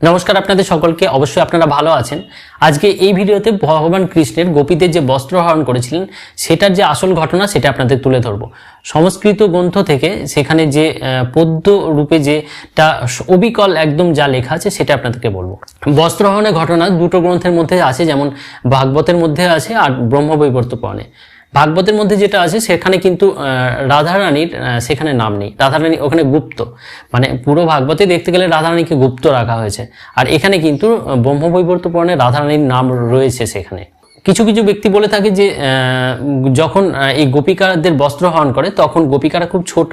নমস্কার আপনাদের সকলকে, অবশ্যই আপনারা ভালো আছেন। আজকে এই ভিডিওতে ভগবান কৃষ্ণের গোপীদের যে বস্ত্র হরণ করেছিলেন, সেটার যে আসল ঘটনা সেটা আপনাদের তুলে ধরবো। সংস্কৃত গ্রন্থ থেকে সেখানে যে পদ্য রূপে যেটা অবিকল একদম যা লেখা আছে, সেটা আপনাদেরকে বলব। বস্ত্র হরণের ঘটনা দুটো গ্রন্থের মধ্যে আছে, যেমন ভাগবতের মধ্যে আছে আর ব্রহ্মবৈবর্ত ভাগবতের মধ্যে যেটা আছে, সেখানে কিন্তু রাধারানীর সেখানে নাম নেই। রাধারানী ওখানে গুপ্ত। মানে পুরো ভাগবতে দেখতে গেলে রাধারানীকে গুপ্ত রাখা হয়েছে। আর এখানে কিন্তু ব্রহ্মবৈবর্ত পুরাণে রাধারানীর নাম রয়েছে সেখানে। কিছু কিছু ব্যক্তি বলে থাকে যে যখন এই গোপিকাদের বস্ত্র হরণ করে, তখন গোপিকারা খুব ছোট,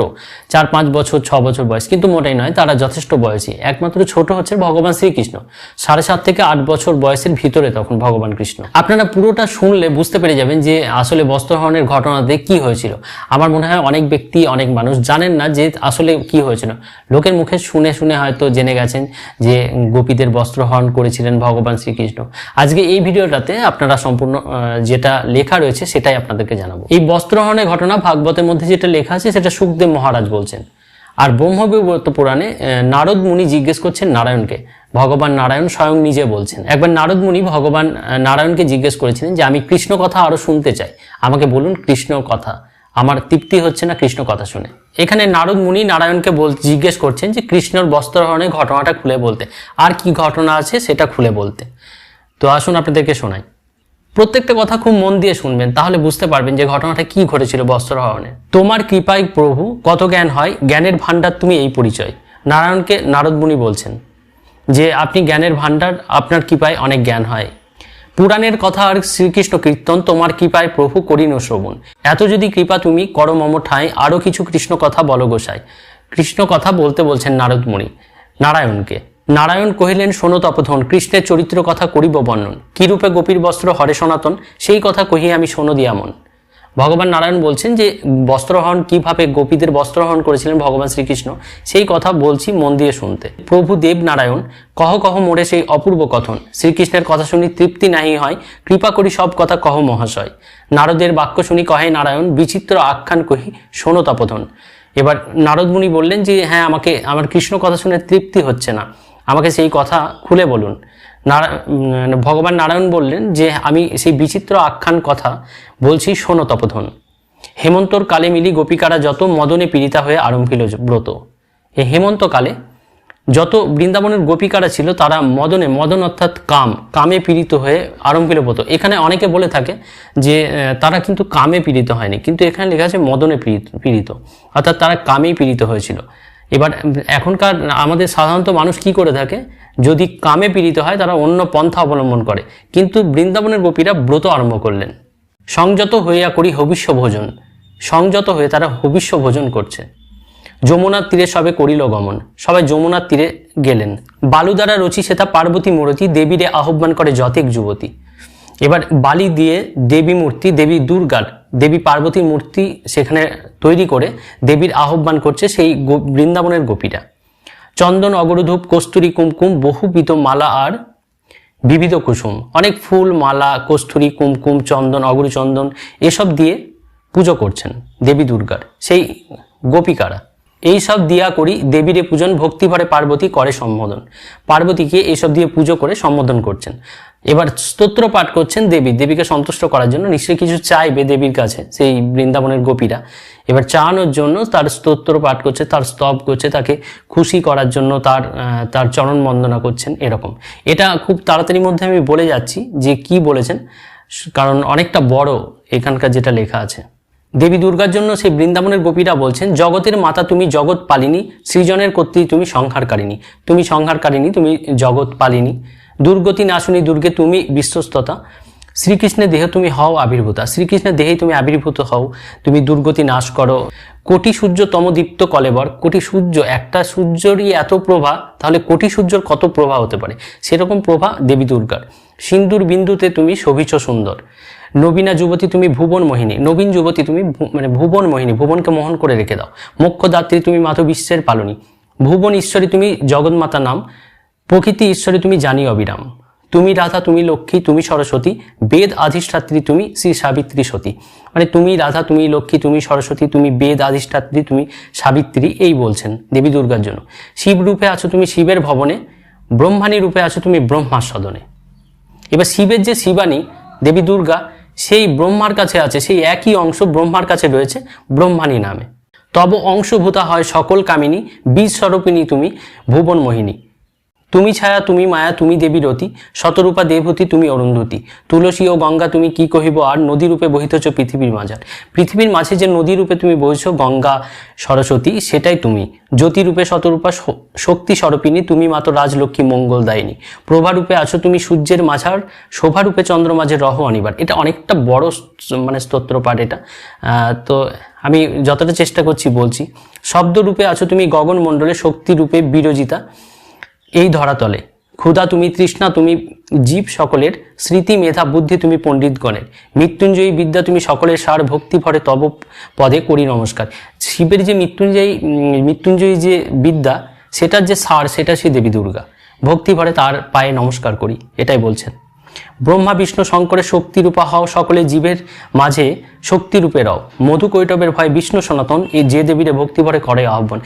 চার পাঁচ বছর, ছ বছর বয়স, কিন্তু মোটাই নয়, তারা যথেষ্ট বয়সী। একমাত্র ছোট হচ্ছে ভগবান শ্রীকৃষ্ণ। সাড়ে সাত থেকে আট বছর বয়সের ভিতরে তখন ভগবান কৃষ্ণ। আপনারা পুরোটা শুনলে বুঝতে পেরে যাবেন যে, আসলে বস্ত্র বস্ত্রহরণের ঘটনাতে কি হয়েছিল। আমার মনে হয় অনেক ব্যক্তি, অনেক মানুষ জানেন না যে, আসলে কি হয়েছিল। লোকের মুখে শুনে শুনে হয়তো জেনে গেছেন যে, গোপীদের বস্ত্র বস্ত্রহরণ করেছিলেন ভগবান শ্রীকৃষ্ণ। আজকে এই ভিডিওটাতে আপনারা সম্পূর্ণ আহ, যেটা লেখা রয়েছে সেটাই আপনাদেরকে জানাব। এই বস্ত্রহরণের ঘটনা ভাগবতের মধ্যে যেটা লেখা আছে সেটা সুখদেব মহারাজ বলছেন। আর ব্রহ্মবিবর্ত পুরাণে নারদ মুনি জিজ্ঞেস করছেন নারায়ণকে। ভগবান নারায়ণ স্বয়ং নিজে বলছেন। একবার নারদ মুনি ভগবান নারায়ণকে জিজ্ঞেস করেছিলেন যে আমি কৃষ্ণ কথা আরও শুনতে চাই। আমাকে বলুন কৃষ্ণ কথা। আমার তৃপ্তি হচ্ছে না কৃষ্ণ কথা শুনে। এখানে নারদ মুনি নারায়ণকে বল জিজ্ঞেস করছেন যে কৃষ্ণর বস্ত্রহরণের ঘটনাটা খুলে বলতে। আর কি ঘটনা আছে সেটা খুলে বলতে। তো আসুন আপনাদেরকে শোনাই। প্রত্যেকটা কথা খুব মন দিয়ে শুনবেন, তাহলে বুঝতে পারবেন যে ঘটনাটা কি ঘটেছিল বস্ত্রহরণে তোমার কৃপায় প্রভু, কত জ্ঞান হয়? জ্ঞানের ভাণ্ডার তুমি এই পরিচয়। নারায়ণকে নারদমুনি বলছেন যে, আপনি জ্ঞানের ভাণ্ডার, আপনার কৃপায় অনেক জ্ঞান হয়। পুরাণের কথা আর শ্রীকৃষ্ণ কীর্তন, তোমার কৃপায় প্রভু করিন শ্রবণ। এত যদি কৃপা তুমি করো মম আরও কিছু কৃষ্ণ কথা বলো গোসাই। কৃষ্ণ কথা বলতে বলছেন নারদ মুনি নারায়ণকে। নারায়ণ কহিলেন, শোনো তপধন, কৃষ্ণের চরিত্র কথা করিব বর্ণন। কিরূপে গোপীর বস্ত্র হরে সনাতন, সেই কথা কহি আমি শোনো দিয়ামন। ভগবান নারায়ণ বলছেন যে বস্ত্রহরণ কীভাবে গোপীদের বস্ত্রহরণ করেছিলেন ভগবান শ্রীকৃষ্ণ, সেই কথা বলছি মন দিয়ে শুনতে। প্রভু দেব নারায়ণ, কহ কহ মোড়ে সেই অপূর্ব কথন। শ্রীকৃষ্ণের কথা শুনি তৃপ্তি নাহি হয়, কৃপা করি সব কথা কহ মহাশয়। নারদের বাক্য শুনি কহে নারায়ণ, বিচিত্র আখ্যান কহি শোনো তপধন। এবার নারদ মুনি বললেন যে হ্যাঁ আমাকে, আমার কৃষ্ণ কথা শুনে তৃপ্তি হচ্ছে না। আমাকে সেই কথা খুলে বলুন। ভগবান নারায়ণ বললেন যে, আমি সেই বিচিত্র আখ্যান কথা বলছি, শোনো তপধন। হেমন্তর কালে মিলি গোপিকারা যত মদনে পীড়িতা হয়ে আরম্ভিল ব্রত। এই হেমন্তকালে যত বৃন্দাবনের গোপিকারা ছিল, তারা মদনে মদন অর্থাৎ কাম, কামে পীড়িত হয়ে আরম্ভিল ব্রত। এখানে অনেকে বলে থাকে যে তারা কিন্তু কামে পীড়িত হয়নি, কিন্তু এখানে লেখা আছে মদনে পীড়িত। অর্থাৎ তারা কামেই পীড়িত হয়েছিল। এবার এখনকার আমাদের সাধারণত মানুষ কি করে থাকে? যদি কামে পীড়িত হয়, তারা অন্য পন্থা অবলম্বন করে। কিন্তু বৃন্দাবনের গোপীরা ব্রত আরম্ভ করলেন। সংযত হইয়া করি হবিষ্য ভোজন। সংযত হয়ে তারা হবিষ্য ভোজন করছে। যমুনার তীরে সবে করিল গমন। সবাই যমুনার তীরে গেলেন। বালু দ্বারা রচি সেটা পার্বতী মূরতি দেবীরে আহ্বান করে যতেক যুবতী। এবার বালি দিয়ে দেবী মূর্তি, দেবী দুর্গার দেবী পার্বতীর মূর্তি সেখানে তৈরি করে দেবীর আহ্বান করছে সেই বৃন্দাবনের গোপীরা। চন্দন, অগরধূপ, কস্তুরী, কুমকুম, বহুবিধ মালা আর বিবিধ কুসুম। অনেক ফুল, মালা, কস্তুরী, কুমকুম, চন্দন অগরু চন্দন এসব দিয়ে পুজো করছেন দেবী দুর্গার। সেই গোপিকারা এই সব দিয়া করি, দেবীরে পূজন, ভক্তিভরে পার্বতী করে সম্বোধন। পার্বতীকে এইসব দিয়ে পুজো করে সম্বোধন করছেন। এবার স্তোত্র পাঠ করছেন দেবী। দেবীকে সন্তুষ্ট করার জন্য নিশ্চয়ই কিছু চাইবে দেবীর কাছে, সেই বৃন্দাবনের গোপীরা। এবার চাওয়ানোর জন্য তার স্তোত্র পাঠ করছে, তার স্তব করছে, তাকে খুশি করার জন্য তার তার চরণ বন্দনা করছেন এরকম। এটা খুব তাড়াতাড়ির মধ্যে আমি বলে যাচ্ছি যে কি বলেছেন, কারণ অনেকটা বড় এখানকার যেটা লেখা আছে। দেবী দুর্গার জন্য সেই বৃন্দাবনের গোপীরা বলছেন, জগতের মাতা তুমি জগৎ পালিনী, সৃজনের কর্তৃ তুমি সংহারকারিনী তুমি সংহারকারিনী তুমি জগৎ পালিনী। দুর্গতি নাশুনি দুর্গে তুমি বিশ্বস্ততা, শ্রীকৃষ্ণের দেহে তুমি হও আবির্ভূতা, শ্রীকৃষ্ণের দেহেই তুমি আবির্ভূত হও, তুমি দুর্গতি নাশ করো। কোটি সূর্য তমদীপ্ত কলেবর, কোটি সূর্য, একটা সূর্যরই এত প্রভা, তাহলে কোটি সূর্যর কত প্রভা হতে পারে? সেরকম প্রভা দেবী দুর্গার। সিন্দুর বিন্দুতে তুমি শোভিছ সুন্দর। নবীনা যুবতী তুমি ভুবন মোহিনী, নবীন যুবতী তুমি মানে ভুবন মোহিনী, ভুবনকে মোহন করে রেখে দাও। মোক্ষদাত্রী তুমি মাধব বিশ্বের পালনী, ভুবন ঈশ্বরী তুমি জগন্মাতা নাম, প্রকৃতি ঈশ্বরী তুমি জানি অবিরাম, তুমি রাধা, তুমি লক্ষ্মী, তুমি সরস্বতী, বেদ আধিষ্ঠাত্রী তুমি শ্রী সাবিত্রী সতী। মানে তুমি রাধা, তুমি লক্ষ্মী, তুমি সরস্বতী, তুমি বেদ আধিষ্ঠাত্রী, তুমি সাবিত্রী এই বলছেন দেবী দুর্গার জন্য। শিব রূপে আছো তুমি শিবের ভবনে, ব্রহ্মাণী রূপে আছো তুমি ব্রহ্মার সদনে। এবার শিবের যে শিবানী দেবী দুর্গা সেই ব্রহ্মার কাছে আছে, সেই একই অংশ ব্রহ্মার কাছে রয়েছে, ব্রহ্মাণী নামে। তব অংশভূতা হয় সকল কামিনী বীজ স্বরূপিনী তুমি ভুবন মোহিনী তুমি ছায়া, তুমি মায়া, তুমি দেবী রতি, শতরূপা দেবহতী, তুমি অরুন্ধতী। তুলসী ও গঙ্গা তুমি কি কহিব, আর নদী রূপে বহিতেছ পৃথিবীর মাঝার। পৃথিবীর মাঝে যে নদী রূপে তুমি বহিছ, গঙ্গা, সরস্বতী, সেটাই তুমি। জ্যোতি রূপে শতরূপা শক্তি স্বরূপিনী তুমি মাত্র রাজলক্ষ্মী, মঙ্গল দায়িনী। প্রভা রূপে আছো তুমি সূর্যের মাঝার, শোভা রূপে চন্দ্র মাঝে রহ অনিবার। এটা অনেকটা বড় মানে স্তোত্র পাঠ এটা তো আমি যতটা চেষ্টা করছি বলছি। শব্দ রূপে আছো তুমি গগন মণ্ডলে শক্তি রূপে বিরজিতা। এই ধরাতলে। ক্ষুধা তুমি তৃষ্ণা তুমি জীব সকলের, স্মৃতি মেধা বুদ্ধি তুমি পণ্ডিতগণের। মৃত্যুঞ্জয়ী বিদ্যা তুমি সকলের, সার ভক্তি ভরে তব পদে করি নমস্কার। শিবের যে মৃত্যুঞ্জয়ী মৃত্যুঞ্জয়ী যে বিদ্যা, সেটার যে সার, সেটা সেই দেবী দুর্গা। ভক্তি ভরে তার পায়ে নমস্কার করি, এটাই বলছেন। ব্রহ্মা, বিষ্ণু শঙ্করের শক্তিরূপা হও, সকলে জীবের মাঝে শক্তিরূপে রও। মধু কৈটবের ভয়ে বিষ্ণু সনাতন, এই যে দেবীরে ভক্তি ভরে করে আহ্বান।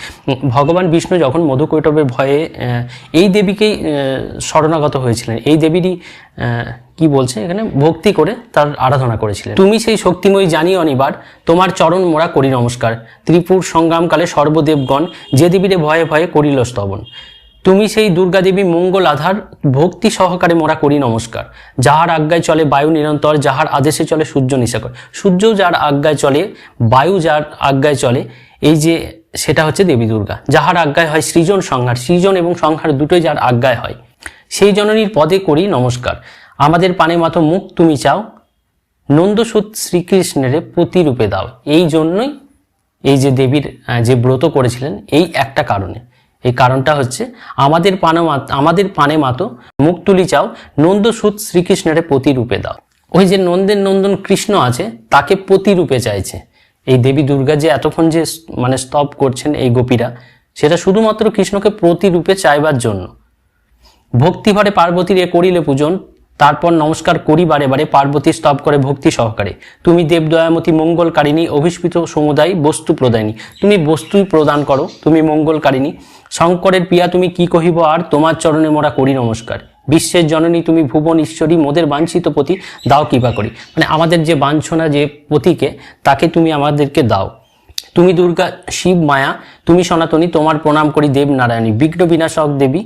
ভগবান বিষ্ণু যখন মধু কৈটবের ভয়ে এই দেবীকেই শরণাগত হয়েছিলেন, এই দেবীরই কি বলছে এখানে? ভক্তি করে তার আরাধনা করেছিলেন। তুমি সেই শক্তিময়ী জানি অনিবার, তোমার চরণ মোড়া করি নমস্কার। ত্রিপুর সংগ্রামকালে সর্বদেবগণ যে দেবীরে ভয়ে ভয়ে করিল স্তবন। তুমি সেই দুর্গা দেবী মঙ্গল আধার ভক্তি সহকারে মোরা করি নমস্কার। যাহার আজ্ঞায় চলে বায়ু নিরন্তর, যাহার আদেশে চলে সূর্য নিশাকর। সূর্য যার আজ্ঞায় চলে, বায়ু যার আজ্ঞায় চলে, এই যে সেটা হচ্ছে দেবী দুর্গা। যাহার আজ্ঞায় হয় সৃজন সংহার, সৃজন এবং সংহার দুটোই যার আজ্ঞায় হয়। সেই জননীর পদে করি নমস্কার। আমাদের পানে মাতো মুখ তুমি চাও, নন্দসুত শ্রীকৃষ্ণের প্রতিরূপে দাও। এই জন্যই এই যে দেবীর যে ব্রত করেছিলেন, এই একটা কারণে। এই কারণটা হচ্ছে আমাদের পানে আমাদের পানে মাতো মুখ তুলি চাও, নন্দসুত শ্রীকৃষ্ণের প্রতিরূপে দাও। ওই যে নন্দের নন্দন কৃষ্ণ আছে, তাকে প্রতিরূপে চাইছে। এই দেবী দুর্গা যে এতক্ষণ যে মানে স্তব করছেন এই গোপীরা, সেটা শুধুমাত্র কৃষ্ণকে প্রতিরূপে চাইবার জন্য। ভক্তিভরে পার্বতীর এ করিলে পূজন তারপর নমস্কার করি বারে বারে, পার্বতী স্তব করে ভক্তি সহকারে। তুমি দেবদয়ামতী মঙ্গলকারিণী, অভিষ্পিত সমুদায়, বস্তু প্রদায়নী। তুমি বস্তুই প্রদান করো, তুমি মঙ্গলকারিণী। শঙ্করের পিয়া, তুমি কি কহিব আর? তোমার চরণে মোরা করি নমস্কার। বিশ্বের জননী, তুমি ভুবন ঈশ্বরী, মোদের বাঞ্ছিত পতি, দাও কৃপা করি। মানে আমাদের যে বাঞ্ছনা, যে পতিকে, তাকে তুমি আমাদেরকে দাও। তুমি দুর্গা, শিব মায়া, তুমি সনাতনী, তোমার প্রণাম করি দেব নারায়ণী। বিঘ্ন বিনাশক দেবী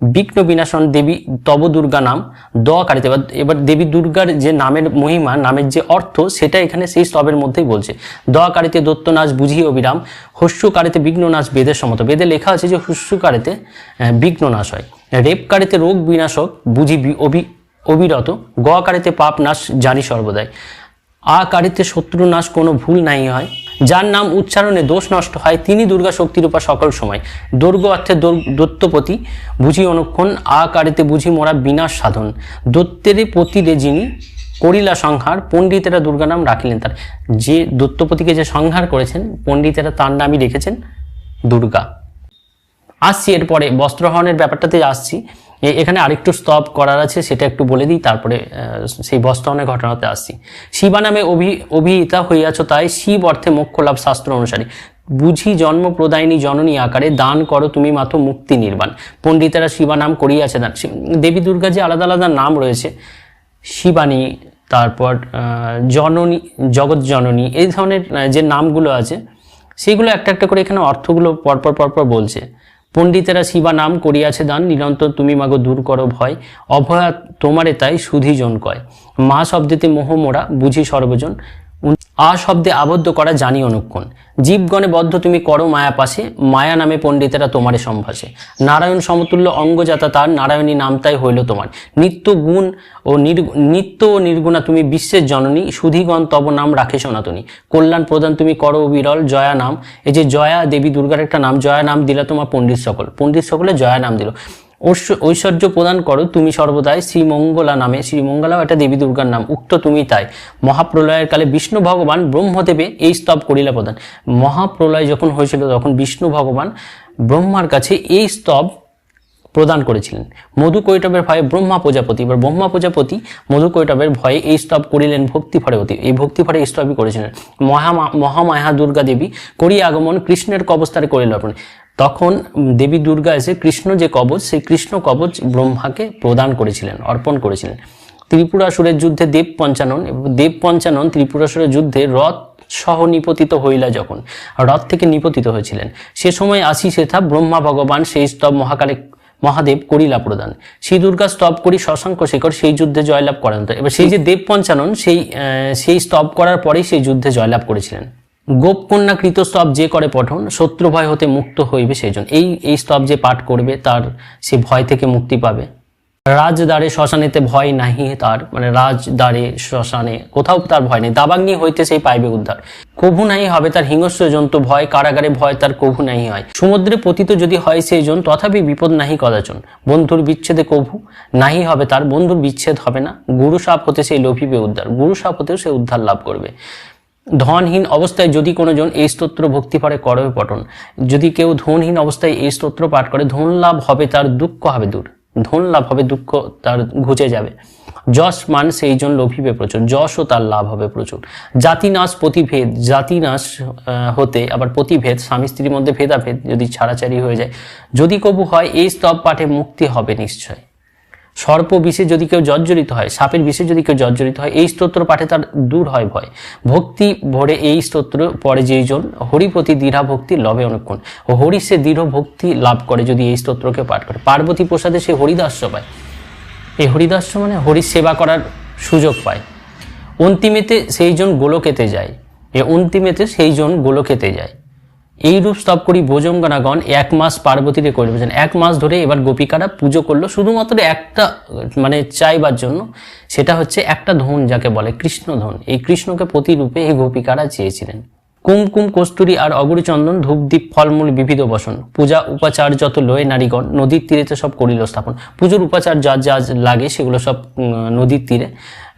বিঘ্ন বিনাশন দেবী তব দুর্গা নাম দ কারিতে। এবার এবার দেবী দুর্গার যে নামের মহিমা নামের যে অর্থ সেটা এখানে সেই স্তবের মধ্যেই বলছে। দ কারিতে দত্ত নাচ বুঝি অবিরাম হস্যু কারিতে বিঘ্ন নাচ বেদের সমত। বেদে লেখা আছে যে হস্যু কারিতে আহ, বিঘ্ন নাশ হয়। রেপ কারিতে রোগ বিনাশক বুঝি অবি অবিরত গ কারিতে পাপ নাশ জানি সর্বদাই। আ কারিতে শত্রু নাশ কোনো ভুল নাই হয়। যার নাম উচ্চারণে দোষ নষ্ট হয়, তিনি দুর্গা শক্তির উপর সকল সময়। দৈর্ঘ্য অর্থে দত্তপতি বুঝি অনুক্ষণ আ কারিতে বুঝি মোরা বিনাশ সাধন। দত্তেরে পতিরে যিনি করিলা সংহার, পণ্ডিতেরা দুর্গা নাম রাখিলেন তার। যে দত্তপতিকে যে সংহার করেছেন, পণ্ডিতেরা তার নামই রেখেছেন দুর্গা। আসছি এরপরে, বস্ত্রহরণের ব্যাপারটাতে আসছি। এখানে আরেকটু স্তব করার আছে, সেটা একটু বলে দিই, তারপরে সেই বস্ত্রহরণের ঘটনাতে আসছি। শিবা নামে অভি, অভিহিতা হইয়াছ তাই শিব অর্থে মোক্ষ লাভ শাস্ত্র অনুসারী। বুঝি জন্ম প্রদায়নী জননী আকারে দান করো তুমি মাত্র মুক্তি নির্বাণ। পণ্ডিতেরা শিবা নাম করিয়াছে দান দেবী দুর্গা যে আলাদা আলাদা নাম রয়েছে, শিবানী, তারপর জননী, জগৎ জননী, এই ধরনের যে নামগুলো আছে, সেগুলো একটা একটা করে এখানে অর্থগুলো পরপর পরপর বলছে। পণ্ডিতেরা শিবা নাম করিয়াছে দান, নিরন্তর তুমি মাগো দূর করো ভয়। অভয়া তোমারে তাই সুধিজন কয়। মা শব্দেতে মোহ মোরা, বুঝি সর্বজন। আ শব্দে আবদ্ধ করা জানি অনুক্ষণ। জীবগণে বদ্ধ তুমি করো মায়া পাশে, মায়া নামে পণ্ডিতেরা তোমারে সম্ভাসে নারায়ণ সমতুল্য অঙ্গজাতা তার, নারায়ণী নামটাই হইল তোমার। নিত্য গুণ ও নিত্য ও নির্গুণা তুমি বিশ্বের জননী, সুধীগণ তব নাম রাখে সনাতনী। কল্যাণ প্রদান তুমি করো বিরল, জয়া নাম। এই যে জয়া দেবী দুর্গার একটা নাম, জয়া নাম দিলা তোমার পণ্ডিত সকল। পণ্ডিত সকলে জয়া নাম দিল। ঐশ্বর্য প্রদান করো, তুমি সর্বদাই শ্রীমঙ্গলা নামে। শ্রীমঙ্গলাও একটা দেবী দুর্গার নাম, উক্ত তুমি তাই। মহাপ্রলয়ের কালে বিষ্ণু ভগবান ব্রহ্মদেবে এই স্তব করিলা প্রদান। মহাপ্রলয় যখন হয়েছিল, তখন বিষ্ণু ভগবান ব্রহ্মার কাছে এই স্তব প্রদান করেছিলেন। মধু কৈটবের ভয়ে ব্রহ্মা প্রজাপতি, এবার ব্রহ্মা প্রজাপতি মধু কৈটবের ভয়ে এই স্তব করিলেন ভক্তি ভরেবতী এই ভক্তি ভরে এই স্তবই করেছিলেন। মহা মহামায়া দুর্গা দেবী করি আগমন কৃষ্ণের কবস্থারে করিল তখন দেবী দুর্গা এসে কৃষ্ণ যে কবচ, সেই কৃষ্ণ কবচ ব্রহ্মাকে প্রদান করেছিলেন, অর্পণ করেছিলেন। ত্রিপুরাসুরের যুদ্ধে দেব পঞ্চানন, এবং দেব পঞ্চানন ত্রিপুরাসুরের যুদ্ধে রথ সহ নিপতিত হইলা যখন, রথ থেকে নিপতিত হয়েছিলেন। সে সময় আসি সেথা ব্রহ্মা ভগবান সেই স্তব মহাকালে মহাদেব করিলা প্রদান। শ্রী দুর্গা স্তব করি শশাঙ্ক শেখর সেই যুদ্ধে জয়লাভ করেন। এবার সেই যে দেব পঞ্চানন, সেই সেই স্তব করার পরেই সেই যুদ্ধে জয়লাভ করেছিলেন। গোপকন্যা কৃত স্তব যে করে পঠন, শত্রু ভয় হতে মুক্ত হইবে সেই জন্য এই এই স্তব যে পাঠ করবে, তার সে ভয় থেকে মুক্তি পাবে। রাজদ্বারে শ্মশানেতে ভয় নাহি তার মানে রাজদ্বারে শ্মশানে কোথাও তার ভয় নেই। দাবাগ্নি হইতে সেই পাইবে উদ্ধার। কভু নাহি হবে তার হিংস্র জন্তু, ভয়, কারাগারে ভয় তার কভু নাহি হয়। সমুদ্রে পতিত যদি হয় সেই জন তথাপি বিপদ নাহি কদাচন। বন্ধুর বিচ্ছেদে কভু নাহি হবে তার, বন্ধুর বিচ্ছেদ হবে না। গুরু সাপ হতে সেই লোভিবে উদ্ধার। গুরু সাপ হতেও সে উদ্ধার লাভ করবে। ধনহীন অবস্থায় যদি কোনোজন এই স্তোত্র ভক্তি পারে করবে পঠন। যদি কেউ ধনহীন অবস্থায় এই স্তোত্র পাঠ করে ধন লাভ হবে তার দুঃখ হবে দূর। ধন লাভ হবে দুঃখ তার ঘুচে যাবে। যশ মান সেই জন লোভিবে প্রচুর, যশও তার লাভ হবে প্রচুর। জাতিনাশ প্রতিভেদ জাতিনাশ হতে আবার প্রতিভেদ, স্বামী স্ত্রীর মধ্যে ভেদাভেদ যদি ছাড়াছাড়ি হয়ে যায়, যদি কবু হয়, এই স্তব পাঠে মুক্তি হবে নিশ্চয়। সর্প বিষে যদি কেউ জর্জরিত হয়, সাপের বিষে যদি কেউ জর্জরিত হয়, এই স্তোত্র পাঠে তার দূর হয় ভয়। ভক্তি ভরে এই স্তোত্র পরে যেইজন হরিপতি দৃঢ়া ভক্তি লবে অনুক্ষণ হরি সে দৃঢ় ভক্তি লাভ করে যদি এই স্তোত্রকে পাঠ করে। পার্বতী প্রসাদে সে হরিদাস্য পায়। এই হরিদাস্য মানে হরির সেবা করার সুযোগ পায়। অন্তিমেতে সেইজন গোলকেতে যায়। এ অন্তিমেতে সেইজন গোলকেতে যায়। এই রূপ স্তব করি ভোজঙ্গনাগণ এক মাস পার্বতীরে করবেছেন এক মাস ধরে এবার গোপিকারা পুজো করল। শুধুমাত্র একটা মানে চাইবার জন্য সেটা হচ্ছে একটা ধন যাকে বলে কৃষ্ণ ধন। এই কৃষ্ণকে প্রতিরূপে এই গোপিকারা চেয়েছিলেন। কুমকুম, কস্তুরী আর অগরুচন্দন, ধূপদীপ, ফলমূল, বিবিধ বসন, পূজা, উপাচার, যত লয়ে নারীগণ, নদীর তীরেতে সব করিল স্থাপন। পুজোর উপাচার যা যা লাগে সেগুলো সব নদীর তীরে।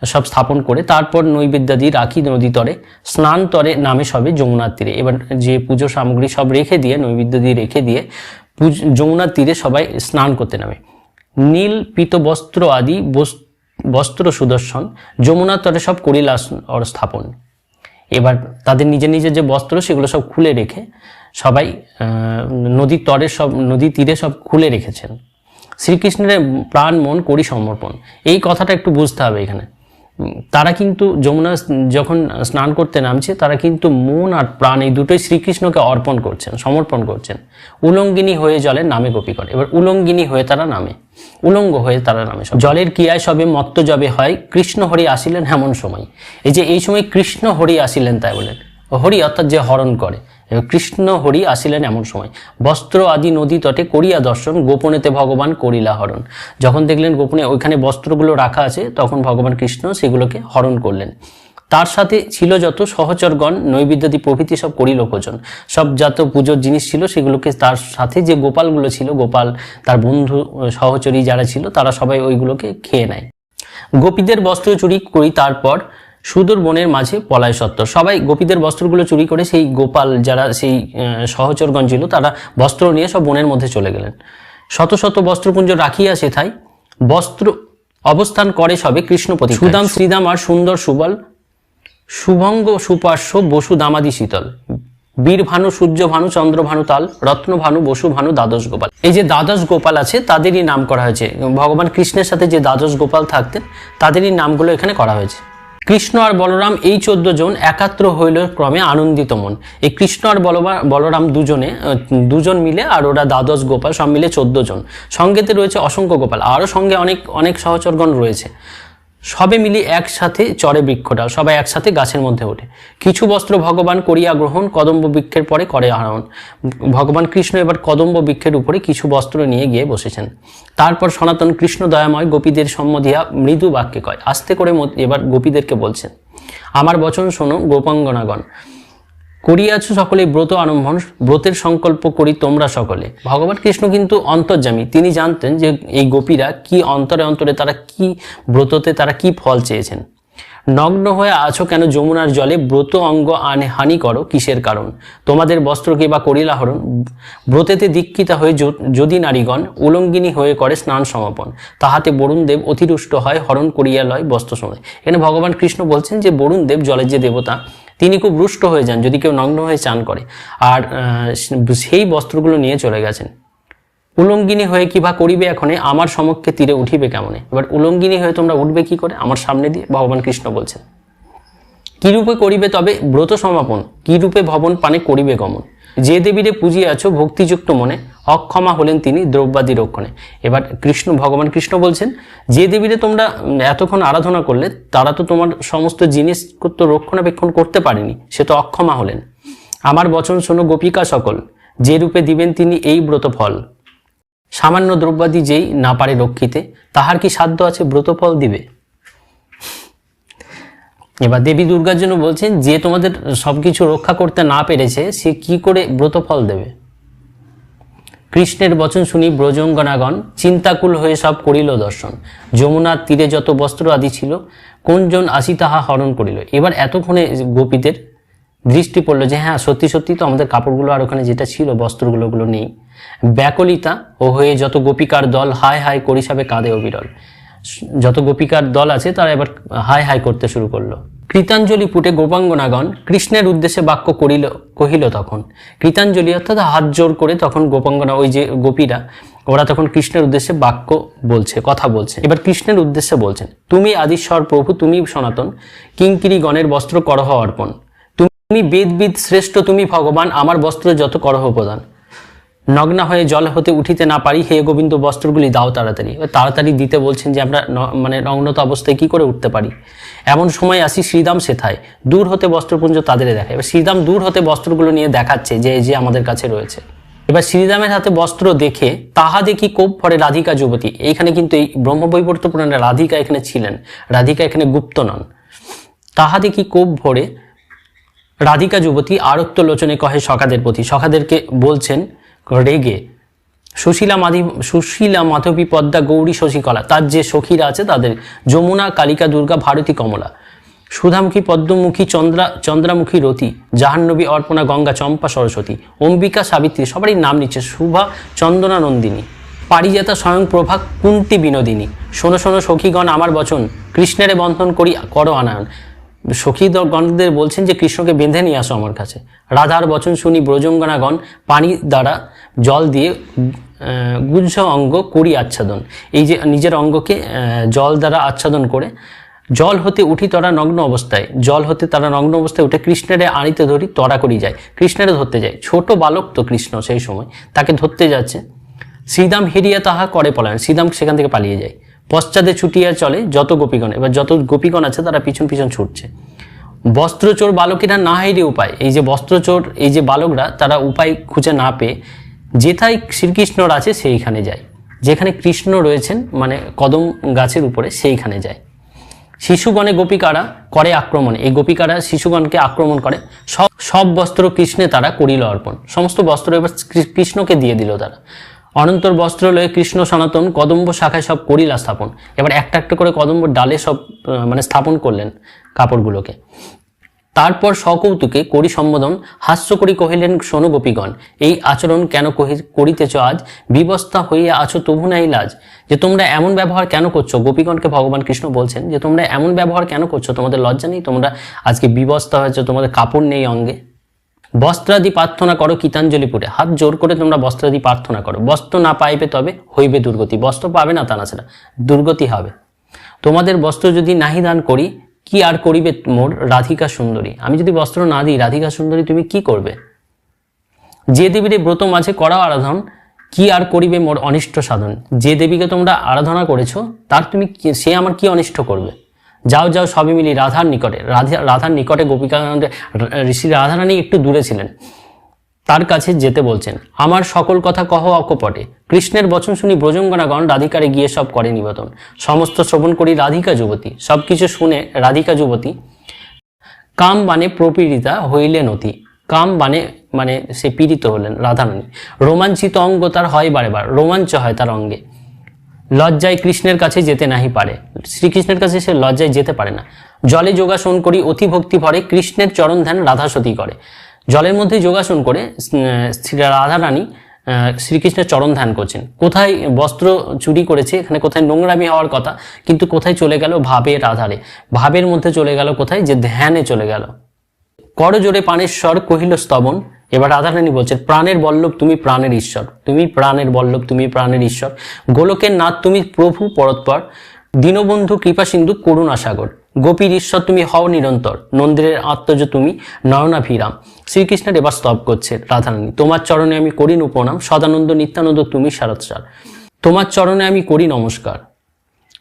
সব স্থাপন করে তারপর নৈবেদ্যাদি রাখি নদী তরে, স্নান তরে নামে সবে যমুনার তীরে। এবার যে পুজো সামগ্রী সব রেখে দিয়ে, নৈবেদ্য দিয়ে রেখে দিয়ে পুজ- যমুনার তীরে সবাই স্নান করতে নামে। নীল, পীত বস্ত্র আদি বস- বস্ত্র সুদর্শন যমুনার তরে সব করিলাস অর স্থাপন। এবার তাদের নিজের নিজের যে বস্ত্র, সেগুলো সব খুলে রেখে সবাই নদীর তরে সব, নদী তীরে সব খুলে রেখেছেন। শ্রীকৃষ্ণের প্রাণ মন করি সমর্পণ। এই কথাটা একটু বুঝতে হবে এখানে। তারা কিন্তু যমুনা যখন স্নান করতে নামছে, তারা কিন্তু মন আর প্রাণ এই দুটোই শ্রীকৃষ্ণকে অর্পণ করছেন, সমর্পণ করছেন। উলঙ্গিনী হয়ে জলের নামে গোপী করে। এবার উলঙ্গিনী হয়ে তারা নামে। উলঙ্গ হয়ে তারা নামে জলের কিয়ায় সবে মত্ত জবে হয়, কৃষ্ণ হরি আসিলেন এমন সময়। এই যে, এই সময় কৃষ্ণ হরি আসিলেন তাই বলেন হরি অর্থাৎ যে হরণ করে। কৃষ্ণ হরি আসিলেন এমন সময়। বস্ত্র আদি নদী তটে করিয়া দর্শন, গোপনেতে ভগবান করিলা হরণ। যখন দেখলেন গোপনে ওইখানে বস্ত্রগুলো রাখা আছে, তখন ভগবান কৃষ্ণ সেগুলোকে হরণ করলেন। তার সাথে ছিল যত সহচরগণ নৈবেদ্যাদি প্রভৃতি সব করি লোকজন সব যত পুজোর জিনিস ছিল, সেগুলোকে তার সাথে যে গোপালগুলো ছিল, গোপাল, তার বন্ধু, সহচরী যারা ছিল, তারা সবাই ওইগুলোকে খেয়ে নেয়। গোপীদের বস্ত্র চুরি করি তারপর সুদূর বনের মাঝে পলায় সত্য সবাই গোপীদের বস্ত্রগুলো চুরি করে সেই গোপাল যারা সেই সহচরগণ ছিল তারা বস্ত্র নিয়ে সব বনের মধ্যে চলে গেলেন। শত শত বস্ত্রপুঞ্জ রাখিয়া সেথায় বস্ত্র অবস্থান করে সবে কৃষ্ণপতি সুদাম শ্রীদাম আর সুন্দর সুবল শুভঙ্গ সুপার্শ্ব বসু দামাদি শীতল। বীর ভানু সূর্য ভানু চন্দ্র ভানু তাল রত্ন ভানু বসু ভানু দ্বাদশ গোপাল। এই যে দ্বাদশ গোপাল আছে তাদেরই নাম করা হয়েছে। ভগবান কৃষ্ণের সাথে যে দ্বাদশ গোপাল থাকতেন তাদেরই নামগুলো এখানে করা হয়েছে। কৃষ্ণ আর বলরাম এই চোদ্দ জন একাত্র হইল ক্রমে আনন্দিত মন। এই কৃষ্ণ আর বলরাম দুজনে দুজন মিলে আর ওরা দ্বাদশ গোপাল সব মিলে চোদ্দ জন। সঙ্গেতে রয়েছে অসংখ্য গোপাল। আরও সঙ্গে অনেক অনেক সহচরগণ রয়েছে। সবে মিলি একসাথে চরে বৃক্ষটা, সবাই একসাথে গাছের মধ্যে ওঠে। কিছু বস্ত্র ভগবান করিয়া গ্রহণ, কদম্ব বৃক্ষের পরে করে আহরণ ভগবান কৃষ্ণ এবার কদম্ব বৃক্ষের উপরে কিছু বস্ত্র নিয়ে গিয়ে বসেছেন। তারপর সনাতন কৃষ্ণ দয়াময় গোপীদের সম্মধিয়া মৃদু বাক্যে কয়, আস্তে করে এবার গোপীদেরকে বলছেন, আমার বচন শোনো গোপাঙ্গনাগণ করিয়াছ সকলে ব্রত আরম্ভন ব্রতের সংকল্প করি তোমরা সকলে। ভগবান কৃষ্ণ কিন্তু অন্তর্যামী। তিনি জানতেন যে এই গোপীরা কি অন্তরে অন্তরে তারা কি ব্রততে তারা কি ফল চেয়েছেন। নগ্ন হয়ে আছো কেন যমুনার জলে? ব্রত অঙ্গ আনে হানি করো কিসের কারণ? তোমাদের বস্ত্রকে বা করিলাহরণ ব্রতেতে দীক্ষিতা হয়ে যদি নারীগণ উলঙ্গিনী হয়ে করে স্নান সমাপন, তাহাতে বরুণ দেব অতিরুষ্ট হয়, হরণ করিয়া লয় বস্ত্র সময় এখানে ভগবান কৃষ্ণ বলছেন যে বরুণ দেব জলের যে দেবতা তিনি খুব রুষ্ট হয়ে যান যদি কেউ নগ্ন হয়ে চান করে। আর সেই বস্ত্রগুলো নিয়ে চলে গেছেন। উলঙ্গিনী হয়ে কিবা করিবে এখনে? আমার সমক্ষে তীরে উঠিবে কেমনে? এবার উলঙ্গিনী হয়ে তোমরা উঠবে কি করে? আমার সামনে দিয়ে ভগবান কৃষ্ণ বলছেন। কীরূপে করিবে তবে ব্রত সমাপন, কীরূপে ভবন পানে করিবে গমন? যে দেবীরে পুজিয়ে আছো ভক্তিযুক্ত মনে, অক্ষমা হলেন তিনি দ্রব্যাদি রক্ষণে। এবার কৃষ্ণ, ভগবান কৃষ্ণ বলছেন, যে দেবীরে তোমরা এতক্ষণ আরাধনা করলে, তারা তো তোমার সমস্ত জিনিস তো রক্ষণাবেক্ষণ করতে পারেনি, সে তো অক্ষমা হলেন। আমার বচন শোনো গোপিকা সকল, যে রূপে দিবেন তিনি এই ব্রত ফল সামান্য দ্রব্যাদি যেই না পারে রক্ষিতে, তাহার কি সাধ্য আছে ব্রতফল দিবে? এবার দেবী দুর্গার জন্য বলছেন, যে তোমাদের সবকিছু রক্ষা করতে না পেরেছে, সে কি করে ব্রতফল দেবে? কৃষ্ণের বচন শুনি ব্রজঙ্গনাগণ, চিন্তাকুল হয়ে সব করিল দর্শন। যমুনার তীরে যত বস্ত্র আদি ছিল, কোনজন আসি তাহা হরণ করিল। এবার এতক্ষণে গোপীদের দৃষ্টি পড়ল যে হ্যাঁ সত্যি সত্যি তো আমাদের কাপড়গুলো আর ওখানে যেটা ছিল বস্ত্রগুলো ওগুলো নেই। ব্যাকলিতা ও হয়ে যত গোপিকার দল হায় হায় করিসাবে কাঁদে অবিরল। যত গোপিকার দল আছে, তারা এবার হাই হাই করতে শুরু করল। কৃতাঞ্জলি পুটে গোপাঙ্গনাগণ কৃষ্ণের উদ্দেশ্যে বাক্য করিল, কহিল তখন। কৃতাঞ্জলি অর্থাৎ হাত জোর করে তখন গোপাঙ্গনা, ওই যে গোপীরা, ওরা তখন কৃষ্ণের উদ্দেশ্যে বাক্য বলছে, কথা বলছে। এবার কৃষ্ণের উদ্দেশ্যে বলছেন, তুমি আদিশ্বর প্রভু, তুমি সনাতন, কিঙ্কিরি গণের বস্ত্র করহ অর্পণ। তুমি বেদবিদ শ্রেষ্ঠ, তুমি ভগবান, আমার বস্ত্র যত করহ প্রদান। নগ্না হয়ে জল হতে উঠিতে না পারি, হে গোবিন্দ বস্ত্রগুলি দাও তাড়াতাড়ি। তাড়াতাড়ি দিতে বলছেন যে আমরা মানে নগ্নত অবস্থায় কি করে উঠতে পারি? এমন সময় আসি শ্রীদাম সেথায়। দূর হতে বস্ত্রপুঞ্জ তাদের দেখায় এবার শ্রীদাম দূর হতে বস্ত্রগুলো নিয়ে দেখাচ্ছে যে যে আমাদের কাছে রয়েছে। এবার শ্রীরামের হাতে বস্ত্র দেখে তাহা দেখি কোপ পরে রাধিকা যুবতী। এইখানে কিন্তু এই ব্রহ্মবৈবর্ত পুরাণে রাধিকা এখানে ছিলেন। রাধিকা এখানে গুপ্ত নন। তাহা দেখি কোপ ভরে রাধিকা যুবতী আরক্ত লোচনে কহে সখাদের প্রতি। সখাদেরকে বলছেন রেগে সুশীলা মাধি, সুশীলা মাধবী পদ্মা গৌরী শশীকলা, তার যে সখীরা আছে তাদের, যমুনা, কালিকা, দুর্গা, ভারতী কমলা, সুধামুখী, পদ্মমুখী, চন্দ্রা, চন্দ্রামুখী, রতি, জাহান্নবী, অর্পণা, গঙ্গা, চম্পা, সরস্বতী, অম্বিকা, সাবিত্রী, সবারই নাম নিচ্ছে শুভা, চন্দনা, নন্দিনী, পারিজাতা, স্বয়ং প্রভা কুন্তি বিনোদিনী, শোনো শোনো, সখীগণ, আমার বচন, কৃষ্ণের বন্ধন করি, করো, আনায়ন। সখী গণদের বলছেন যে, কৃষ্ণকে বেঁধে নিয়ে আসো আমার কাছে। রাধার বচন শুনি ব্রজঙ্গনাগণ পানি দ্বারা জল দিয়ে গুজ্জ অঙ্গ করি আচ্ছাদন। এই যে নিজের অঙ্গকে জল দ্বারা আচ্ছাদন করে, জল হতে উঠি তরা নগ্ন অবস্থায়, জল হতে তারা নগ্ন অবস্থায় উঠে কৃষ্ণেরে আনিতে ধরি তরা করি যায়। কৃষ্ণেরে ধরতে যায়। ছোট বালক তো কৃষ্ণ সেই সময়, তাকে ধরতে যাচ্ছে। শ্রীদাম হিরিয়া তাহা করে পলায়ন, শ্রীদাম সেখান থেকে পালিয়ে যায়। পশ্চাদে ছুটিয়া চলে যত গোপীগণ, এবার যত গোপীগণ আছে তারা পিছন পিছন ছুটছে। বস্ত্রচোর বালকেরা না হাইরে উপায়, এই যে বস্ত্রচোর, এই যে বালকরা, তারা উপায় খুঁজে না পেয়ে যেথায় শ্রীকৃষ্ণর আছে সেইখানে যায়। যেখানে কৃষ্ণ রয়েছেন মানে কদম গাছের উপরে, সেইখানে যায়। শিশুগণে গোপিকারা করে আক্রমণ, এই গোপিকারা শিশুগণকে আক্রমণ করে। সব সব বস্ত্র কৃষ্ণে তারা করিল অর্পণ। সমস্ত বস্ত্র এবার কৃষ্ণকে দিয়ে দিল তারা। অনন্তর বস্ত্র লয়ে কৃষ্ণ সনাতন কদম্ব শাখায় সব করিলা স্থাপন। এবার একটা একটা করে কদম্ব ডালে সব মানে স্থাপন করলেন কাপড়গুলোকে। তারপর সকৌতুকে করি সম্বোধন হাস্য করি কহিলেন শোনো গোপীগণ এই আচরণ কেন কহি- করিতেছ আজ? বিবস্তা হইয়া আছো তবু নাই লাজ। যে তোমরা এমন ব্যবহার কেন করছ? গোপীগণকে ভগবান কৃষ্ণ বলছেন যে তোমরা এমন ব্যবহার কেন করছ? তোমাদের লজ্জা নেই? তোমরা আজকে বিবস্তা হয়েছে, তোমাদের কাপড় নেই অঙ্গে। বস্ত্রাদি প্রার্থনা করো গীতাঞ্জলি পুরে হাত জোর করে তোমরা বস্ত্রাদি প্রার্থনা করো। বস্ত্র না পাইবে তবে হইবে দুর্গতি। বস্ত্র পাবে না তা না সেটা। দুর্গতি হবে। তোমাদের বস্ত্র যদি নাহি দান করি, কি আর করিবে মোর রাধিকা সুন্দরী? আমি যদি বস্ত্র না দিই, রাধিকা সুন্দরী তুমি কি করবে? যে দেবীর ব্রত মাঝে করা আরাধন, কি আর করিবে মোর অনিষ্ট সাধন? যে দেবীকে তোমরা আরাধনা করেছ, তার তুমি সে আমার কি অনিষ্ট করবে? যাও যাও, সবই মিলি রাধার নিকটে। রাধা রাধার নিকটে গোপিকানন্দ, ঋষি রাধারানী একটু দূরে ছিলেন। তার কাছে যেতে বলছেন, আমার সকল কথা কহ অকপটে। কৃষ্ণের বচন শুনি ব্রজঙ্গনাগণ রাধিকারে গিয়ে সব করে নিবেদন। সমস্ত শ্রবণ করি রাধিকা যুবতী। সবকিছু শুনে রাধিকা যুবতী, কাম বানে প্রপীড়িতা হইলে নতি। কাম বানে মানে সে পীড়িত হলেন রাধারানী। রোমাঞ্চিত অঙ্গ তার হয় বারে বার রোমাঞ্চ হয় তার অঙ্গে। লজ্জায় কৃষ্ণের কাছে যেতে নাহি পারে। শ্রীকৃষ্ণের কাছে সে লজ্জায় যেতে পারে না। জলে যোগাসন করি অতি ভক্তি ভরে কৃষ্ণের চরণ ধ্যান রাধা সতী করে। জলের মধ্যে যোগাসন করে রাধারানী আহ, শ্রীকৃষ্ণের চরণ ধ্যান করছেন। কোথায় বস্ত্র চুরি করেছে এখানে কোথায় নোংরামি হওয়ার কথা কিন্তু কোথায় চলে গেল ভাবের আধারে ভাবের মধ্যে চলে গেল কোথায়? যে ধ্যানে চলে গেল। করজোরে পানেশ্বর কহিল স্তবন এবার রাধারানী বলছেন, প্রাণের বল্লভ, তুমি প্রাণের ঈশ্বর। তুমি প্রাণের বল্লভ, তুমি প্রাণের ঈশ্বর। গোলকের নাথ, তুমি প্রভু পরৎপর। দীনবন্ধু কৃপা সিন্ধু, করুণা সাগর। গোপীর ঈশ্বর, তুমি হও নিরন্তর। নন্দিরের আত্মজ, তুমি নয়নাভিরাম। শ্রীকৃষ্ণের এবার স্তব করছে রাধারানী, তোমার চরণে আমি করি উপনাম সদানন্দ নিত্যানন্দ, তুমি শারদসার তোমার চরণে আমি করি নমস্কার।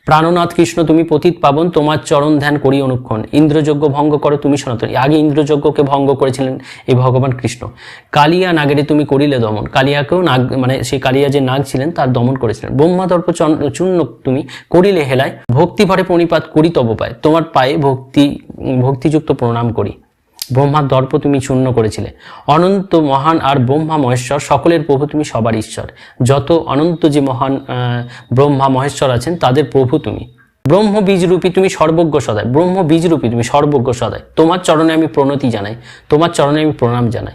প্রাণনাথ কৃষ্ণ, তুমি পতিত পাবন, তোমার চরণ ধ্যান করি অনুক্ষণ। ইন্দ্রযজ্ঞ ভঙ্গ করো তুমি সনাতন। আগে ইন্দ্রযজ্ঞকে ভঙ্গ করেছিলেন এই ভগবান কৃষ্ণ। কালিয়া নাগেরে তুমি করিলে দমন। কালিয়াকেও নাগ মানে সেই কালিয়া যে নাগ ছিলেন, তার দমন করেছিলেন। ব্রহ্মাদর্প চন- চূর্ণ তুমি করিলে হেলায় ভক্তি ভরে প্রণিপাত করি তব পায়। তোমার পায়ে ভক্তি, ভক্তিযুক্ত প্রণাম করি। ব্রহ্মার দর্প তুমি চূর্ণ করেছিলে। অনন্ত মহান আর ব্রহ্মা মহেশ্বর সকলের প্রভু তুমি সবার ঈশ্বর। যত অনন্ত যে মহান ব্রহ্মা মহেশ্বর আছেন, তাদের প্রভু তুমি। ব্রহ্ম বীজরূপী তুমি সর্বজ্ঞ সদায় ব্রহ্ম বীজরূপী তুমি সর্বজ্ঞ সদায় তোমার চরণে আমি প্রণতি জানাই। তোমার চরণে আমি প্রণাম জানাই।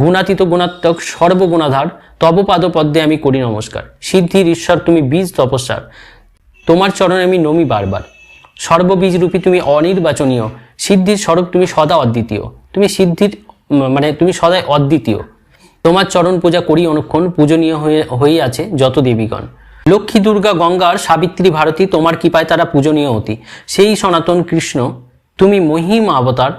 গুণাতীত গুণাত্মক সর্বগুণাধার, তব পাদপদ্মে আমি করি নমস্কার। সিদ্ধির ঈশ্বর তুমি বীজ তপস্যার। তোমার চরণে আমি নমি বারবার। সর্ববীজরূপী তুমি অনির্বাচনীয়। সিদ্ধির স্বরূপ তুমি সদা অদ্বিতীয়। তুমি সিদ্ধির মানে তুমি সদাই অদ্বিতীয়। তোমার চরণ পূজা করি অনুক্ষণ, পূজনীয় হয়ে হয়ে আছে যত দেবীগণ। লক্ষ্মী দুর্গা গঙ্গার সাবিত্রী ভারতী, তোমার কৃপায় তারা পূজনীয় অতি। সেই সনাতন কৃষ্ণ, তুমি মহিম অবতার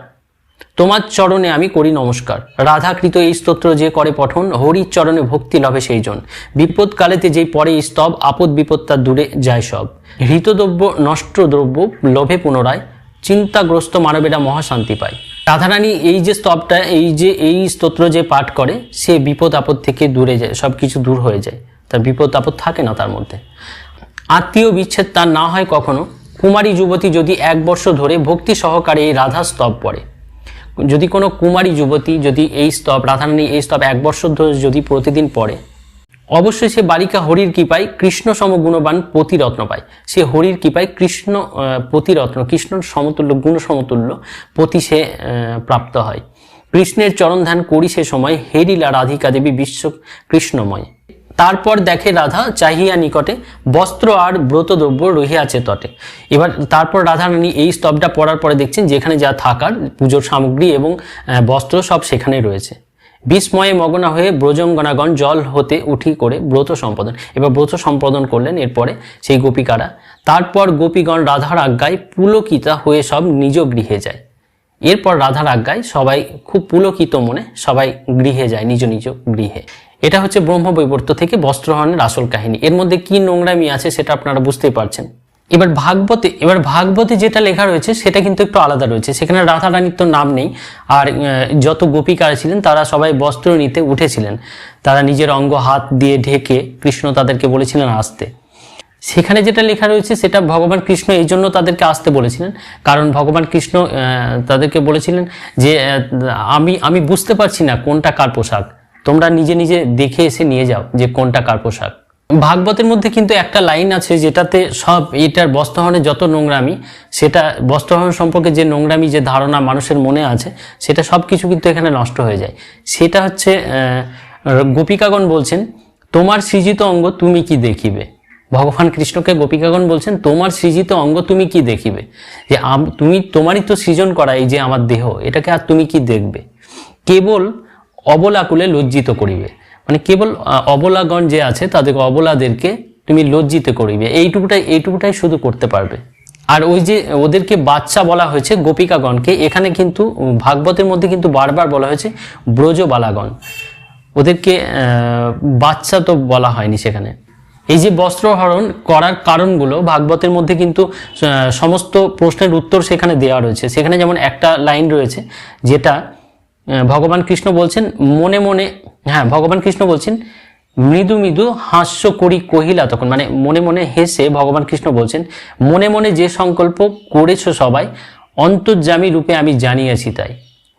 তোমার চরণে আমি করি নমস্কার। রাধাকৃত এই স্তোত্র যে করে পঠন, হরির চরণে ভক্তি লভে সেই জন বিপদকালেতে যেই পরে স্তব, আপদ বিপদ তার দূরে যায় সব। হৃতদ্রব্য নষ্ট দ্রব্য লোভে পুনরায়, চিন্তাগ্রস্ত মানবেরা মহাশান্তি পায়। রাধারানী এই যে স্তবটা, এই যে, এই স্তোত্র যে পাঠ করে, সে বিপদ আপদ থেকে দূরে যায় সব কিছু দূর হয়ে যায়। তার বিপদ আপদ থাকে না তার মধ্যে। আত্মীয় বিচ্ছেদ তার না হয় কখনো। কুমারী যুবতী যদি এক বর্ষ ধরে ভক্তি সহকারে এই রাধা স্তব পড়ে। যদি কোনো কুমারী যুবতী যদি এই স্তব রাধারানী এই স্তব এক বছর ধরে যদি প্রতিদিন পড়ে অবশ্যই সে বালিকা হরির কৃপায় কৃষ্ণ সমগুণবান পতিরত্ন পায়। সে হরির কৃপায় কৃষ্ণ আহ, পতিরত্ন কৃষ্ণর সমতুল্য গুণ সমতুল্য পতি সে প্রাপ্ত হয়। কৃষ্ণের চরণ ধ্যান করি সে সময় হেরিলা রাধিকা দেবী বিশ্ব কৃষ্ণময়। তারপর দেখে রাধা চাহিয়া নিকটে বস্ত্র আর ব্রতদ্রব্য রহিয়াছে তটে। এবার তারপর রাধা রানী এই স্তবটা পড়ার পরে দেখছেন যেখানে যা থাকার পুজোর সামগ্রী এবং বস্ত্র সব সেখানে রয়েছে। বিস্ময়ে মগনা হয়ে ব্রজঙ্গনাগণ জল হতে উঠি করে ব্রত সম্পাদন। এবার ব্রত সম্পাদন করলেন এরপরে সেই গোপিকারা। তারপর গোপীগণ রাধার আজ্ঞায় পুলকিতা হয়ে সব নিজ গৃহে যায়। এরপর রাধার আজ্ঞায় সবাই খুব পুলকিত মনে সবাই গৃহে যায়, নিজ নিজ গৃহে। এটা হচ্ছে ব্রহ্মবৈবর্ত থেকে বস্ত্রহরণের আসল কাহিনী। এর মধ্যে কি নোংরামি আছে সেটা আপনারা বুঝতেই পারছেন। এবার ভাগবতে এবার ভাগবতে যেটা লেখা রয়েছে সেটা কিন্তু একটু আলাদা রয়েছে। সেখানে রাধা রানীর তো নাম নেই। আর যত গোপিকারা ছিলেন তারা সবাই বস্ত্র নিতে উঠেছিলেন। তারা নিজের অঙ্গ হাত দিয়ে ঢেকে কৃষ্ণ তাদেরকে বলেছিলেন, আসতে। সেখানে যেটা লেখা রয়েছে সেটা ভগবান কৃষ্ণ এই জন্য তাদেরকে আসতে বলেছিলেন। কারণ ভগবান কৃষ্ণ তাদেরকে বলেছিলেন যে আমি আমি বুঝতে পারছি না কোনটা কার পোশাক। তোমরা নিজে নিজে দেখে এসে নিয়ে যাও যে কোনটা কার পোশাক। ভাগবতের মধ্যে কিন্তু একটা লাইন আছে যেটাতে সব, এটার বস্ত্রহরণের যত নোংরামি, সেটা, বস্ত্রহরণ সম্পর্কে যে নোংরামি, যে ধারণা মানুষের মনে আছে, সেটা সব কিছু কিন্তু এখানে নষ্ট হয়ে যায়। সেটা হচ্ছে গোপিকাগণ বলছেন, তোমার সৃজিত অঙ্গ তুমি কি দেখিবে? ভগবান কৃষ্ণকে গোপিকাগণ বলছেন, তোমার সৃজিত অঙ্গ তুমি কি দেখিবে? যে তুমি, তোমারই তো সৃজন করা এই যে আমার দেহ, এটাকে আর তুমি কি দেখবে? কেবল অবলাকুলে লজ্জিত করিবে। মানে কেবল অবলাগণ যে আছে তাদের অবলাদেরকে তুমি লজ্জিত করিবে। এইটুকুটাই এইটুকুটাই শুধু করতে পারবে। আর ওই যে, ওদেরকে বাচ্চা বলা হয়েছে, গোপিকাগণকে, এখানে কিন্তু, ভাগবতের মধ্যে কিন্তু বারবার বলা হয়েছে, ব্রজবালাগণ। ওদেরকে বাচ্চা তো বলা হয়নি সেখানে। এই যে বস্ত্রহরণ করার কারণগুলো ভাগবতের মধ্যে কিন্তু সমস্ত প্রশ্নের উত্তর সেখানে দেওয়া রয়েছে। সেখানে যেমন একটা লাইন রয়েছে যেটা ভগবান কৃষ্ণ বলছেন, মনে মনে হ্যাঁ ভগবান কৃষ্ণ বলছেন, মৃদু মৃদু হাস্য করি কহিলা তখন। মানে মনে মনে হেসে ভগবান কৃষ্ণ বলছেন, মনে মনে যে সংকল্প করেছ সবাই, অন্তর্যামী রূপে আমি জানিয়েছি তাই।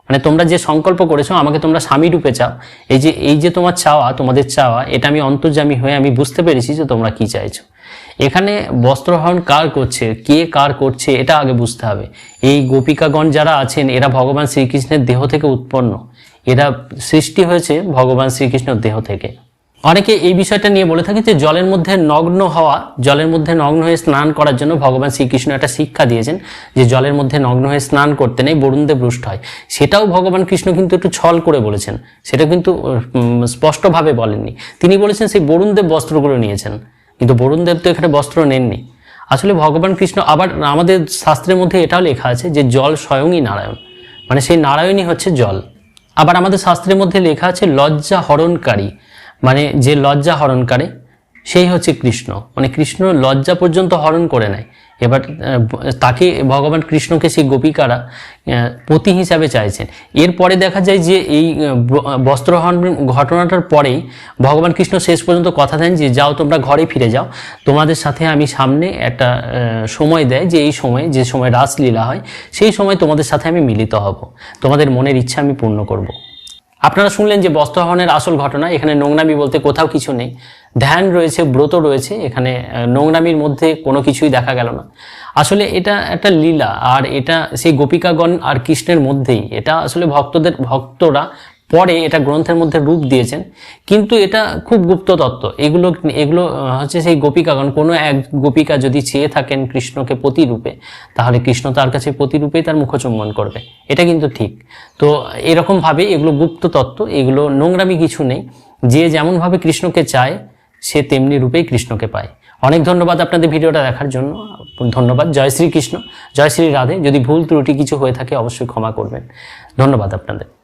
মানে তোমরা যে সংকল্প করেছ, আমাকে তোমরা স্বামী রূপে চাও। এই যে এই যে তোমার চাওয়া, তোমাদের চাওয়া, এটা আমি অন্তর্জামী হয়ে আমি বুঝতে পেরেছি যে তোমরা কি চাইছো। এখানে বস্ত্রহরণ কার করছে, কে কার করছে, এটা আগে বুঝতে হবে। এই গোপিকাগণ যারা আছেন, এরা ভগবান শ্রীকৃষ্ণের দেহ থেকে উৎপন্ন। এরা সৃষ্টি হয়েছে ভগবান শ্রীকৃষ্ণের দেহ থেকে। অনেকে এই বিষয়টা নিয়ে বলে থাকে যে জলের মধ্যে নগ্ন হওয়া, জলের মধ্যে নগ্ন হয়ে স্নান করার জন্য ভগবান শ্রীকৃষ্ণ একটা শিক্ষা দিয়েছেন যে জলের মধ্যে নগ্ন হয়ে স্নান করতে নেই বরুণদেব রুষ্ট হয়। সেটাও ভগবান কৃষ্ণ কিন্তু একটু ছল করে বলেছেন। সেটা কিন্তু স্পষ্টভাবে বলেননি। তিনি বলেছেন সেই বরুণদেব বস্ত্রগুলো নিয়েছেন। কিন্তু বরুণদেব তো এখানে বস্ত্র নেননি। আসলে ভগবান কৃষ্ণ আবার আমাদের শাস্ত্রের মধ্যে এটাও লেখা আছে যে জল স্বয়ংই নারায়ণ। মানে সেই নারায়ণই হচ্ছে জল। আবার আমাদের শাস্ত্রের মধ্যে লেখা আছে লজ্জা হরণকারী। মানে যে লজ্জা হরণ করে, সেই হচ্ছে কৃষ্ণ। মানে কৃষ্ণ লজ্জা পর্যন্ত হরণ করে নেয়। এবার তাকে ভগবান কৃষ্ণকে সেই গোপিকারা পতি হিসাবে চাইছেন। এরপরে দেখা যায় যে এই বস্ত্রহরণ ঘটনাটার পরেই ভগবান কৃষ্ণ শেষ পর্যন্ত কথা দেন যে, যাও তোমরা ঘরে ফিরে যাও। তোমাদের সাথে আমি সামনে একটা সময় দেয় যে এই সময়, যে সময় রাসলীলা হয়, সেই সময় তোমাদের সাথে আমি মিলিত হব। তোমাদের মনের ইচ্ছা আমি পূর্ণ করব। আপনারা শুনলেন যে বস্ত্র হরণের আসল ঘটনা, এখানে নোংরামি বলতে কোথাও কিছু নেই। ধ্যান রয়েছে, ব্রত রয়েছে, এখানে নোংরামির মধ্যে কোনো কিছুই দেখা গেল না। আসলে এটা একটা লীলা, আর এটা সেই গোপিকাগণ আর কৃষ্ণের মধ্যেই। এটা আসলে ভক্তদের, ভক্তরা পরে এটা গ্রন্থের মধ্যে রূপ দিয়েছেন। কিন্তু এটা খুব গুপ্ত তত্ত্ব। এগুলো এগুলো হচ্ছে সেই গোপিকাগণ কোনো এক গোপিকা যদি চেয়ে থাকেন কৃষ্ণকে প্রতিরূপে তাহলে কৃষ্ণ তার কাছে প্রতিরূপেই তার মুখচুম্বন করবে। এটা কিন্তু ঠিক। তো এরকমভাবে এগুলো গুপ্ত তত্ত্ব, এগুলো নোংরামি কিছু নেই। যে যেমনভাবে কৃষ্ণকে চায়, সে তেমনি রূপেই কৃষ্ণকে পায়। অনেক ধন্যবাদ আপনাদের ভিডিওটা দেখার জন্য। ধন্যবাদ। জয় শ্রী কৃষ্ণ জয় শ্রী রাধে। যদি ভুল ত্রুটি কিছু হয়ে থাকে, অবশ্যই ক্ষমা করবেন। ধন্যবাদ আপনাদের।